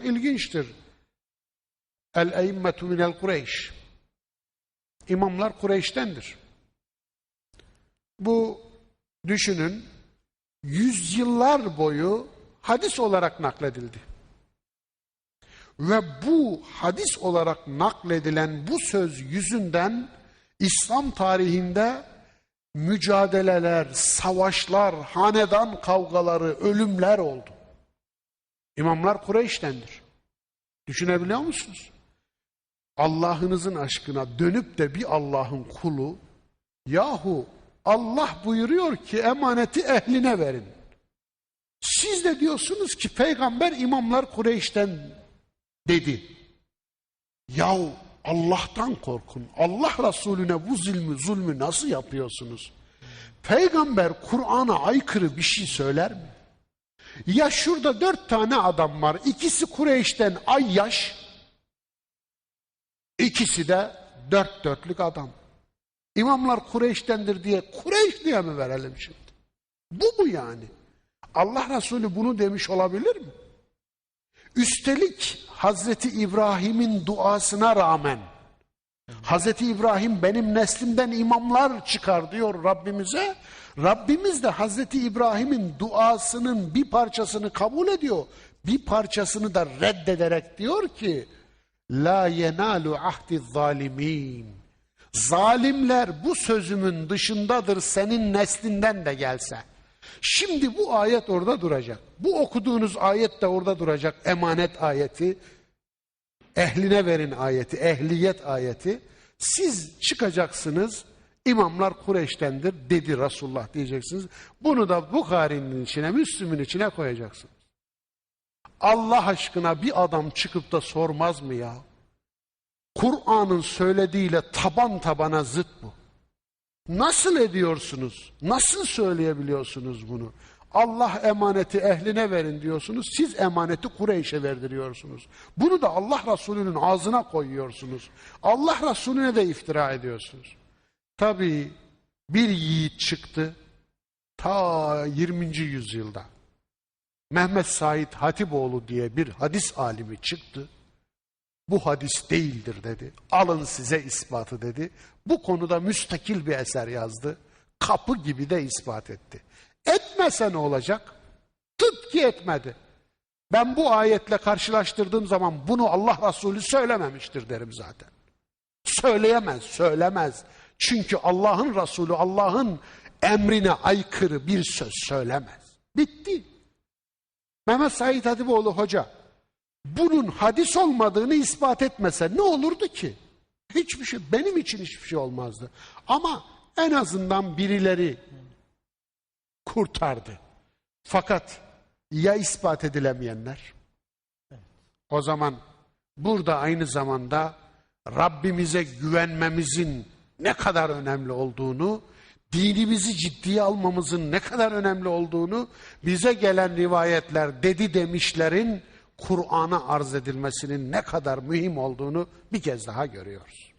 çok ilginçtir. El eimmetu minel Kureyş. İmamlar Kureyş'tendir. Bu düşünün yüzyıllar boyu hadis olarak nakledildi. Ve bu hadis olarak nakledilen bu söz yüzünden İslam tarihinde mücadeleler, savaşlar, hanedan kavgaları, ölümler oldu. İmamlar Kureyş'tendir. Düşünebiliyor musunuz? Allah'ınızın aşkına dönüp de bir Allah'ın kulu yahu Allah buyuruyor ki emaneti ehline verin. Siz de diyorsunuz ki peygamber imamlar Kureyş'ten dedi. Yahu Allah'tan korkun. Allah Resulüne bu zulmü, zulmü nasıl yapıyorsunuz? Peygamber Kur'an'a aykırı bir şey söyler mi? Ya şurada dört tane adam var. İkisi Kureyş'ten ay yaş. İkisi de dört dörtlük adam. İmamlar Kureyş'tendir diye Kureyş diye mi verelim şimdi? Bu mu yani? Allah Resulü bunu demiş olabilir mi? Üstelik Hazreti İbrahim'in duasına rağmen Hazreti İbrahim benim neslimden imamlar çıkar diyor Rabbimize. Rabbimiz de Hazreti İbrahim'in duasının bir parçasını kabul ediyor. Bir parçasını da reddederek diyor ki La yenalu ahdi zalimin. Zalimler bu sözümün dışındadır senin neslinden de gelse. Şimdi bu ayet orada duracak. Bu okuduğunuz ayet de orada duracak. Emanet ayeti. Ehline verin ayeti. Ehliyet ayeti. Siz çıkacaksınız. İmamlar Kureyş'tendir dedi Resulullah diyeceksiniz. Bunu da Bukhari'nin içine, Müslüm'ün içine koyacaksınız. Allah aşkına bir adam çıkıp da sormaz mı ya? Kur'an'ın söylediğiyle taban tabana zıt bu. Nasıl ediyorsunuz? Nasıl söyleyebiliyorsunuz bunu? Allah emaneti ehline verin diyorsunuz. Siz emaneti Kureyş'e verdiriyorsunuz. Bunu da Allah Resulü'nün ağzına koyuyorsunuz. Allah Resulüne de iftira ediyorsunuz. Tabii bir yiğit çıktı ta 20. yüzyılda. Mehmet Said Hatipoğlu diye bir hadis alimi çıktı. Bu hadis değildir dedi. Alın size ispatı dedi. Bu konuda müstakil bir eser yazdı. Kapı gibi de ispat etti. Etmese ne olacak? Tıp ki etmedi. Ben bu ayetle karşılaştırdığım zaman bunu Allah Resulü söylememiştir derim zaten. Söyleyemez, söylemez. Çünkü Allah'ın Resulü Allah'ın emrine aykırı bir söz söylemez. Bitti. Mehmet Said Hatipoğlu Hoca bunun hadis olmadığını ispat etmese ne olurdu ki? Hiçbir şey, benim için hiçbir şey olmazdı. Ama en azından birileri kurtardı. Fakat ya ispat edilemeyenler? O zaman burada aynı zamanda Rabbimize güvenmemizin ne kadar önemli olduğunu, dinimizi ciddiye almamızın ne kadar önemli olduğunu bize gelen rivayetler dedi demişlerin Kur'an'a arz edilmesinin ne kadar mühim olduğunu bir kez daha görüyoruz.